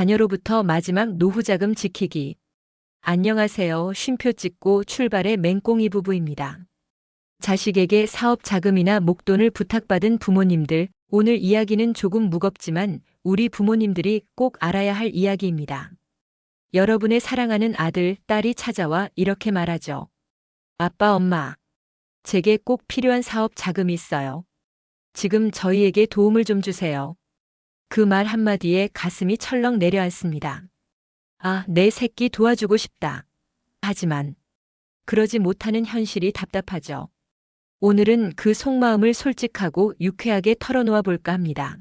자녀로부터 마지막 노후자금 지키기. 안녕하세요. 쉼표 찍고 출발의 맹꽁이 부부입니다. 자식에게 사업 자금이나 목돈을 부탁받은 부모님들, 오늘 이야기는 조금 무겁지만 우리 부모님들이 꼭 알아야 할 이야기입니다. 여러분의 사랑하는 아들, 딸이 찾아와 이렇게 말하죠. 아빠, 엄마. 제게 꼭 필요한 사업 자금이 있어요. 지금 저희에게 도움을 좀 주세요. 그 말 한마디에 가슴이 철렁 내려앉습니다. 아, 내 새끼 도와주고 싶다. 하지만 그러지 못하는 현실이 답답하죠. 오늘은 그 속마음을 솔직하고 유쾌하게 털어놓아 볼까 합니다.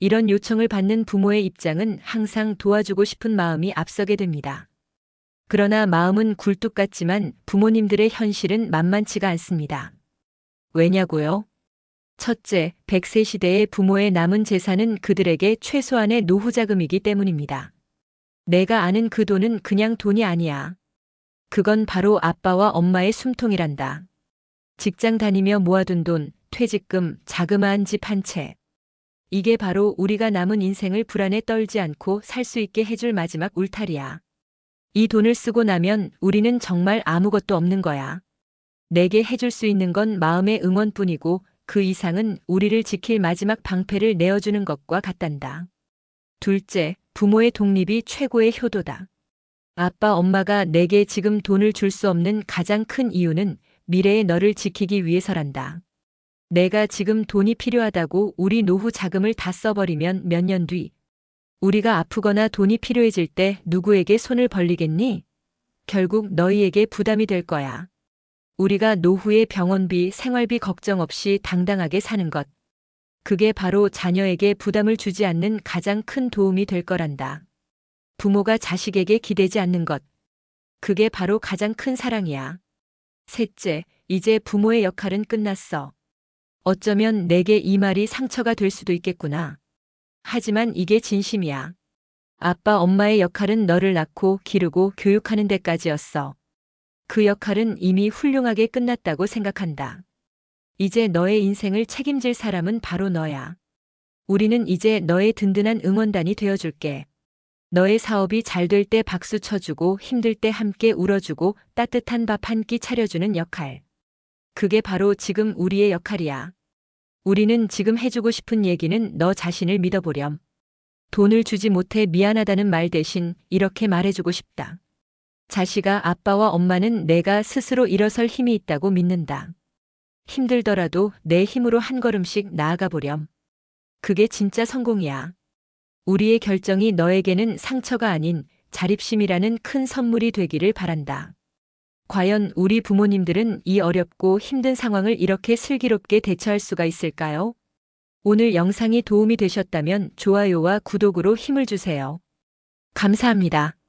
이런 요청을 받는 부모의 입장은 항상 도와주고 싶은 마음이 앞서게 됩니다. 그러나 마음은 굴뚝 같지만 부모님들의 현실은 만만치가 않습니다. 왜냐고요? 첫째, 100세 시대의 부모의 남은 재산은 그들에게 최소한의 노후자금이기 때문입니다. 내가 아는 그 돈은 그냥 돈이 아니야. 그건 바로 아빠와 엄마의 숨통이란다. 직장 다니며 모아둔 돈, 퇴직금, 자그마한 집 한 채. 이게 바로 우리가 남은 인생을 불안에 떨지 않고 살 수 있게 해줄 마지막 울타리야. 이 돈을 쓰고 나면 우리는 정말 아무것도 없는 거야. 내게 해줄 수 있는 건 마음의 응원뿐이고 그 이상은 우리를 지킬 마지막 방패를 내어주는 것과 같단다. 둘째, 부모의 독립이 최고의 효도다. 아빠, 엄마가 내게 지금 돈을 줄 수 없는 가장 큰 이유는 미래의 너를 지키기 위해서란다. 내가 지금 돈이 필요하다고 우리 노후 자금을 다 써버리면 몇 년 뒤, 우리가 아프거나 돈이 필요해질 때 누구에게 손을 벌리겠니? 결국 너희에게 부담이 될 거야. 우리가 노후의 병원비, 생활비 걱정 없이 당당하게 사는 것. 그게 바로 자녀에게 부담을 주지 않는 가장 큰 도움이 될 거란다. 부모가 자식에게 기대지 않는 것. 그게 바로 가장 큰 사랑이야. 셋째, 이제 부모의 역할은 끝났어. 어쩌면 내게 이 말이 상처가 될 수도 있겠구나. 하지만 이게 진심이야. 아빠, 엄마의 역할은 너를 낳고 기르고 교육하는 데까지였어. 그 역할은 이미 훌륭하게 끝났다고 생각한다. 이제 너의 인생을 책임질 사람은 바로 너야. 우리는 이제 너의 든든한 응원단이 되어줄게. 너의 사업이 잘 될 때 박수 쳐주고 힘들 때 함께 울어주고 따뜻한 밥 한 끼 차려주는 역할. 그게 바로 지금 우리의 역할이야. 우리는 지금 해주고 싶은 얘기는 너 자신을 믿어보렴. 돈을 주지 못해 미안하다는 말 대신 이렇게 말해주고 싶다. 자식아, 아빠와 엄마는 내가 스스로 일어설 힘이 있다고 믿는다. 힘들더라도 내 힘으로 한 걸음씩 나아가 보렴. 그게 진짜 성공이야. 우리의 결정이 너에게는 상처가 아닌 자립심이라는 큰 선물이 되기를 바란다. 과연 우리 부모님들은 이 어렵고 힘든 상황을 이렇게 슬기롭게 대처할 수가 있을까요? 오늘 영상이 도움이 되셨다면 좋아요와 구독으로 힘을 주세요. 감사합니다.